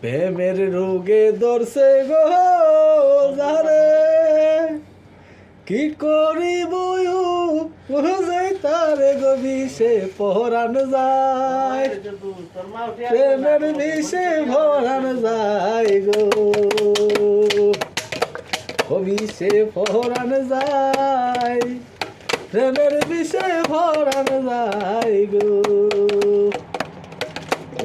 প্রেমের রোগে ধরছে গো যারে। কি করিব বুঝে তারে গো বিষে পহরান যায়। প্রেমের বিষে ভরান যায় গো। বিষে ভরান যায়। প্রেমের বিষে ভরান যায় গো।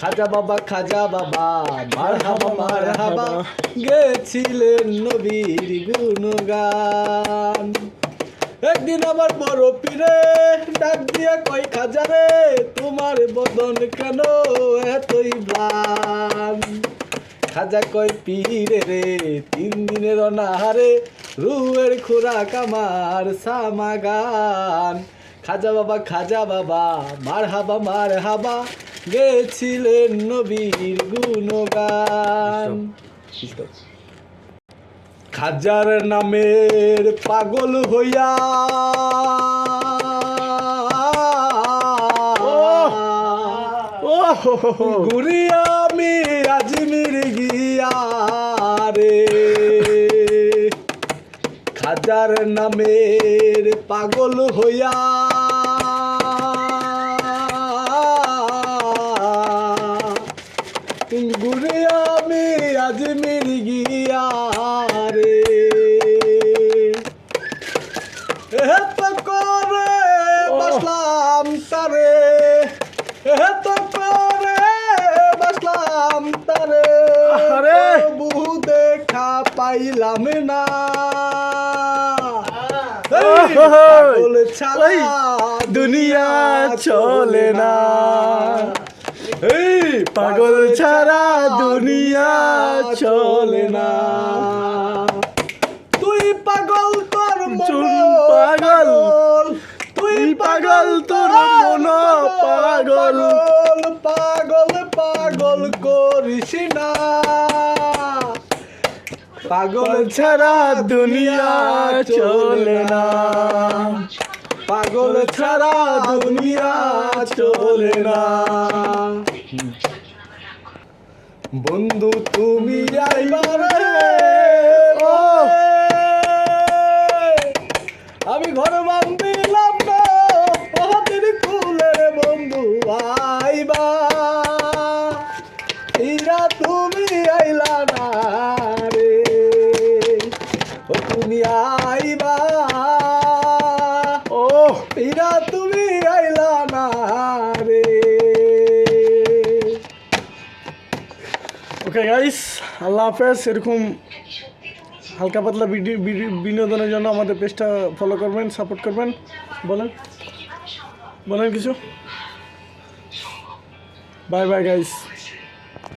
খাজা বাবা খাজা বাবা মার হাবা মার হাবা গেছিলেন নবীর গুণগান। একদিন আমার বড় পীরে ডাক দিয়া কই খাজারে তোমার বদন কেন এতই ব্লান খাজা কয়, পীরে রে, তিন দিনের অনাহারে রুয়ের খোরাক আমার সামাগান। খাজা বাবা খাজা বাবা মার হাবা মার হাবা গেছিলেন নবীর গুণগান খাজার নামের পাগল হইয়া। ঘুরিয়া আমি আজমির গিয়া রে খাজার নামের পাগল হইয়া ঘুরিয়া আমি আজমির গিয়া রে এত করে বসলাম তারে। এত করে বসলাম তারে! তবু দেখা পাইলাম না। ছাড়া দুনিয়া চলে না। পাগল ছাড়া দুনিয়া চলে না। তুই পাগল তোর পাগল। তুই তুই পাগল, তোর মন পাগল। পাগল। পাগল করিস না। পাগল ছাড়া দুনিয়া চলে না। পাগল ছাড়া দুনিয়া চলে না। বন্ধু তুমি আইবারে আমি ঘর না কুলে বন্ধু আইবা। ইরা তুমি আইলা না রে ও তুমি আইবা। ও। ইরা তুমি আইলা না ওকে গাইস আল্লাহ হাফেজ, এরকম হালকা পাতলা ভিডিও বিনোদনের জন্য আমাদের পেজটা ফলো করবেন সাপোর্ট করবেন। বলেন। বলেন কিছু। Bye bye guys